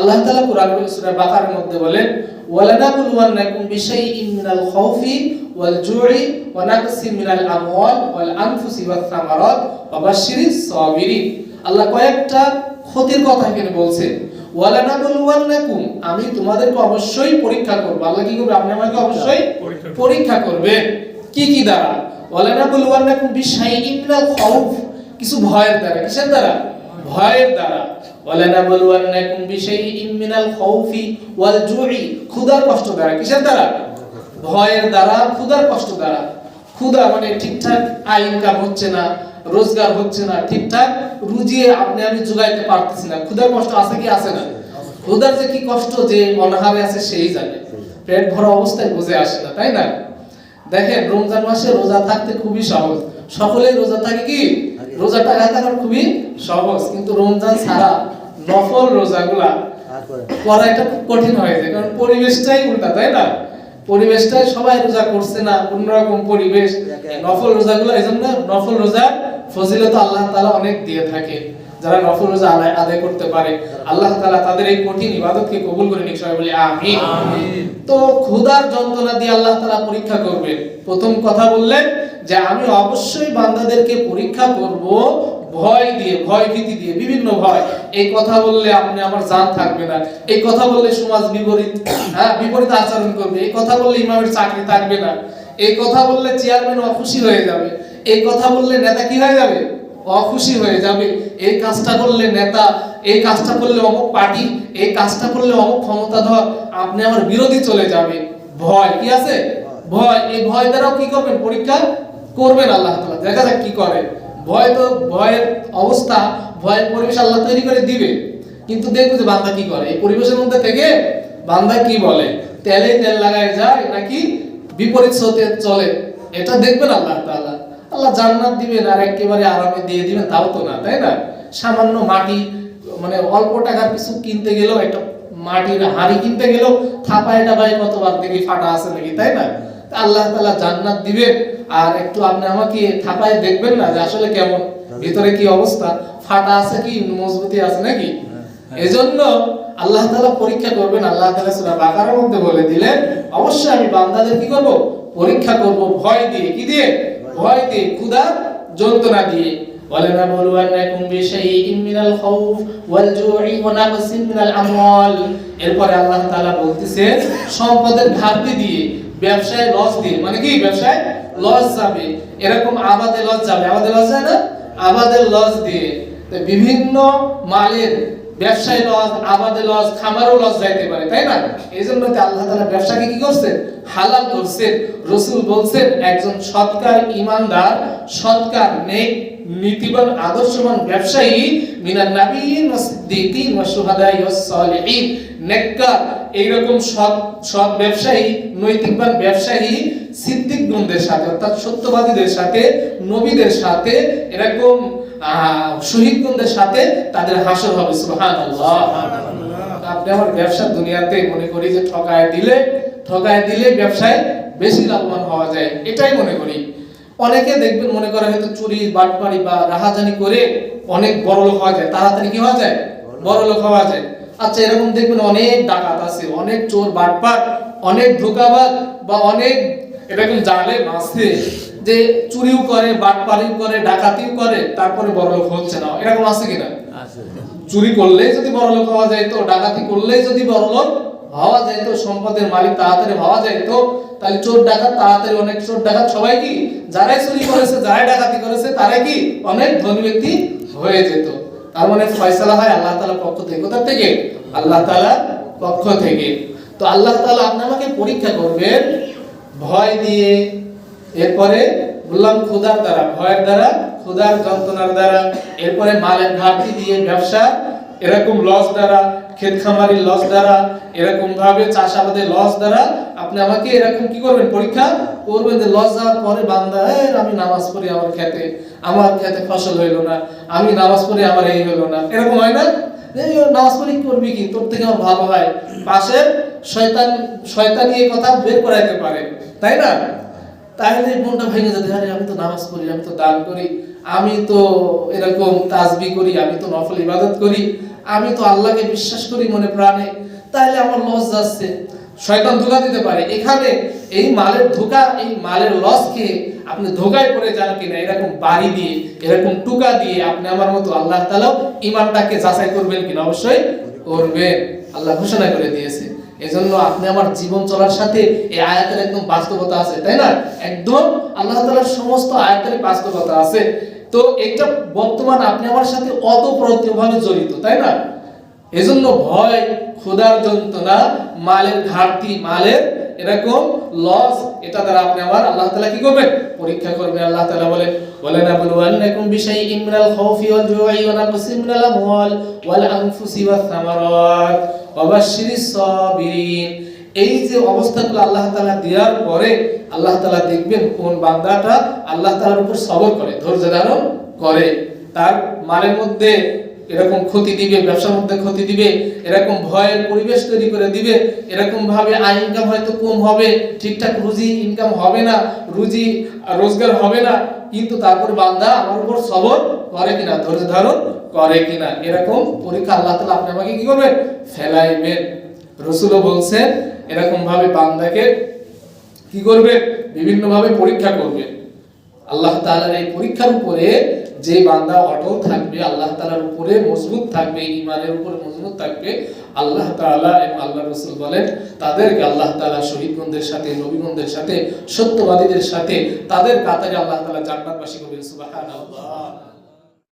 আল্লাহ তাআলা কোরআন সূরা বাকারার মধ্যে বলেন ওয়ালানাবলুওয়ান্নাকুম বিশাইইন মিনাল খাউফি ওয়াল জু'i ওয়া নাকসিম মিনাল আমওয়াল ওয়াল আনফুসি ওয়াস সামারাত ওয়া বাশশিরিস সাবিরিন। আল্লাহ কয়েকটা ক্ষতির কথা এখানে বলছে। ওয়ালানাবলুওয়ান্নাকুম আমি তোমাদেরকে অবশ্যই পরীক্ষা করব। আল্লাহ কি করবে? আপনি আমাকে অবশ্যই পরীক্ষা করবে। কি কি দ্বারা? ওয়ালানাবলুওয়ান্নাকুম বিশাইইন মিনাল খাউফ কিছু ভয়ের দ্বারা কিসের দ্বারা? ভয়ের দ্বারা। কষ্ট দ্বারা। কিসের দ্বারা? ভয়ের দ্বারা কষ্ট দ্বারা। মানে ঠিকঠাক হচ্ছে না, রোজগার হচ্ছে না, ঠিকঠাক আপনি আমি জোগাইতে পারতেছি না। ক্ষুধার কষ্ট আছে কি আছে না? ক্ষুধার যে কি কষ্ট যে অনাহারে আছে সেই জানে। পেট ভরা অবস্থায় বুঝে আসে না, তাই না? দেখেন, রমজান মাসে রোজা থাকতে খুবই সহজ। সকলেই রোজা থাকে কি? রোজাটা রাখা খুবই সহজ কিন্তু রমজান ছাড়া নফল রোজাগুলা করা এটা খুব কঠিন হয়ে যায় কারণ পরিবেশটাই উল্টা তাই না? পরিবেশটাই সবাই রোজা করছে না অন্যরকম পরিবেশ। নফল রোজাগুলো এই জন্য নফল রোজা ফজিলত আল্লাহ তাআলা অনেক দিয়ে থাকে যারা নফল রোজা আদায় আদায় করতে পারে। আল্লাহ তাআলা তাদের এই কঠিন ইবাদতকে কবুল করে নিক সবাই বলি আমিন। তো ক্ষুধার যন্ত্রণা দিয়ে আল্লাহ তাআলা পরীক্ষা করবেন প্রথম কথা বললেন যে আমি অবশ্যই বান্দাদেরকে পরীক্ষা করব, ভয় দিয়ে, ভয় ভীতি দিয়ে, বিভিন্ন ভয়। এই কথা বললে আপনি আমার জান থাকবে না। এই কথা বললে সমাজ বিপরীত হ্যাঁ বিপরীত আচরণ করবে। এই কথা বললে ইমামের চাকরি থাকবে না। এই কথা বললে চেয়ারম্যান অখুশি হয়ে যাবে। এই কথা বললে নেতা কি হয়ে যাবে? অখুশি হয়ে যাবে। এই কাজটা করলে নেতা, এই কাজটা করলে অমুক পার্টি, এই কাজটা করলে অমুক ক্ষমতাধর, আপনি আমার বিরোধী চলে যাবে। ভয়, কি আছে? ভয়। এই ভয় দ্বারাও কি করবেন? পরীক্ষা করবেন আল্লাহ তাআলা। দেখা যাক কি করে। ভয় তো, ভয়ের অবস্থা, ভয়ের পরিবেশ আল্লাহ তৈরি করে দিবে। কিন্তু দেখব যে বান্দা কি করে। এই পরিবেশের মধ্যে থেকে বান্দা কি বলে? তেলে তেল লাগায় যায় নাকি বিপরীত স্রোতে চলে? এটা দেখবেন আল্লাহ তাআলা। আল্লাহ জান্নাত দিবেন আর একেবারে আরামে দিয়ে দিবেন, তাও তো না, তাই না? সামান্য মাটি মানে অল্প টাকার কিছু কিনতে গেলেও, একটা মাটির হাড়ি কিনতে গেলেও থাপায় টাপায় কতবার দেখি ফাটা আছে নাকি, তাই না? আল্লাহ তাআলা জান্নাত দিবেন আর একটু আপনি আমাকে থাপায় দেখবেন না যে আসলে কেমন ভিতরে কি অবস্থা ফাটা আছে কি মজবুতি আছে নাকি এজন্য আল্লাহ তাআলা পরীক্ষা করবেন আল্লাহ তাআলা সূরা বাকারার মধ্যে বলে দিলেন অবশ্যই আমি বান্দাদের কি করব পরীক্ষা করব ভয় দিয়ে কি দিয়ে ভয় দিয়ে ক্ষুধা যন্ত্রণা দিয়ে ولنبلونكم بشيء من الخوف والجوع ونقص من الاموال এরপরে আল্লাহ তাআলা বলতেছে সম্পদের ঘাটতি দিয়ে ব্যবসায় লস দিয়ে। মানে কি ব্যবসায়? লস যাবে। এরকম আবাদে লস যাবে। আবাদে লস যায় না? আবাদের লস দিয়ে। বিভিন্ন মালের ব্যবসায় লস, আবাদে লস, খামারও লস যাইতে পারে, তাই না? এই জন্য আল্লাহ তাআলা ব্যবসাকে কি করছেন হালাল করছেন রসুল বলছেন, একজন সৎকার ইমানদার সৎকার নেক, নীতিবান, আদর্শবান ব্যবসায়ী, মিনান নাবিয়িন ওয়াস সিদ্দিকিন ওয়াস শুহাদাই ওয়াস সালিহিন। নেককার, এইরকম সৎ সৎ ব্যবসায়ী, নৈতিকবান ব্যবসায়ী, সিদ্দিকগণদের সাথে, অর্থাৎ সত্যবাদীদের সাথে, নবীদের সাথে, এরকম শহীদগণদের সাথে তাদের হাসর হবে সুবহানাল্লাহ। আপনি আমার ব্যবসা দুনিয়াতে মনে করি যে ঠকায় দিলে ঠকায় দিলে ব্যবসায় বেশি লাভবান হওয়া যায় এটাই মনে করি। অনেকে দেখবেন মনে করে হয়তো চুরি বাটপারি বা রাহাজানি করে অনেক বড় লোক হওয়া যায় তাড়াতাড়ি কি হওয়া যায়? বড় লোক হওয়া যায়। আচ্ছা এরকম দেখবেন অনেক ডাকাত আছে অনেক চোর বাটপার অনেক ধোকাবাজ বা অনেক এরকম জালে আছে। যে চুরিও করে বাটপারিও করে ডাকাতিও করে তারপরে বড় লোক হচ্ছে না। এরকম আছে কিনা? চুরি করলেই যদি বড় লোক হওয়া যায় তো ডাকাতি করলেই যদি বড় লোক হওয়া যায় তো সম্পদের মালিক তাড়াতাড়ি হওয়া যায় তো তাহলে চোর ডাকাত তাড়াতাড়ি অনেক চোর ডাকাত সবাই কি? যারাই চুরি করেছে যারাই ডাকাতি করেছে তারাই কি? অনেক ধনী ব্যক্তি হয়ে যেত। তার মানে ফয়সালা হয় আল্লাহ তাআলার পক্ষ থেকে। কোথা থেকে? আল্লাহ তাআলার পক্ষ থেকে। তো আল্লাহ তাআলা আপনি আমাকে পরীক্ষা করবেন ভয় দিয়ে এরপরে বললাম ক্ষুধার দ্বারা ভয়ের দ্বারা ক্ষুধার যন্ত্রণার দ্বারা এরপরে মালের ঘাটতি দিয়ে ব্যবসা এরকম লস দ্বারা ক্ষেত খামারির লস দ্বারা এরকম ভাবে চাষাবাদের লস দ্বারা আপনি আমাকে এরকম কি করবেন? পরীক্ষা করবেন যে লস যাওয়ার পরে বান্দা "এই, আমি নামাজ পড়ি আমার খেতে আমার খেতে ফসল হইল না আমি নামাজ পড়ি আমার এই হইল না। এরকম হয় না? নামাজ পড়ি করবি কি? তোর থেকে আমার ভালো হয়। পাশের শয়তান শয়তানি এই কথা বের করাইতে পারে তাই না? তাহলে মনটা ভেঙে যেতে, আরে আমি তো নামাজ পড়ি, আমি তো দান করি, আমি তো এরকম তাসবি করি, আমি তো নফল ইবাদত করি, আমি তো আল্লাহকে বিশ্বাস করি মনে প্রাণে, তাহলে আমার লস যাচ্ছে। শয়তান ধোকা দিতে পারে। এখানে এই মালের ধোকা, এই মালের লস খেয়ে আপনি ধোকায় পড়ে যান কিনা, এরকম বাড়ি দিয়ে, এরকম টুকা দিয়ে আপনি আমার মতো আল্লাহ তাআলা ইমানটাকে যাচাই করবেন কিনা? অবশ্যই করবেন। আল্লাহ ঘোষণা করে দিয়েছে। এজন্য আপনি আমার জীবন চলার সাথে এই আয়াতের একদম বাস্তবতা আছে, তাই না? একদম আল্লাহ তাআলার সমস্ত আয়াতের বাস্তবতা আছে। তো এটা বর্তমান আপনি আমার সাথে অতপ্রত্যভাবে জড়িত, তাই না? এজন্য ভয়, ক্ষুধার যন্ত্রণা, মালের ঘাটতি, মালের এরকম লস এটা দ্বারা আপনি আমার আল্লাহ তাআলা কি করবেন? পরীক্ষা করবেন। আল্লাহ তাআলা বলেন বলেন আবুল ওয়ান্নাকুম বিশাইইন মিনাল খাউফি ওয়াল জু'i ওয়া নাকসিম মিনাল আমওয়াল ওয়াল আনফুসি ওয়াস সামারাত। এই যে অবস্থাগুলো আল্লাহ তাআলা দেওয়ার পরে আল্লাহ তাআলা দেখবেন কোন বান্দাটা আল্লাহ তাআলার উপর সবর করে, ধৈর্য ধারণ করে। তার মালের মধ্যে এরকম ক্ষতি দিবে, ব্যবসার মধ্যে ক্ষতি দিবে, এরকম ভয়ের পরিবেশ তৈরি করে দিবে, এরকম ভাবে আয় ইনকাম হয়তো কম হবে, ঠিকঠাক রুজি ইনকাম হবে না, রুজি রোজগার হবে না কিন্তু তারপর বান্দা আমার উপর সবর করে কিনা, ধৈর্য ধারণ করে কিনা, এরকম পরীক্ষা আল্লাহ তালা আপনি আমাকে কি করবেন? ফেলাইবেন। রসুলও বলছেন এরকম ভাবে বান্দাকে কি করবে? বিভিন্নভাবে পরীক্ষা করবে। আল্লাহ তালার এই পরীক্ষার উপরে যে বান্দা অটল থাকবে, আল্লাহ তালার উপরে মজবুত থাকবে ইমানের উপরে মজবুত থাকবে, আল্লাহ তালা এবং আল্লাহ রসুল বলেন, তাদেরকে আল্লাহ তালা শহীদগণদের সাথে নবীগণদের সাথে, সত্যবাদীদের সাথে, তাদের কাতারে আল্লাহ তালা জান্নাতবাসী করবেন, সুবহানাল্লাহ।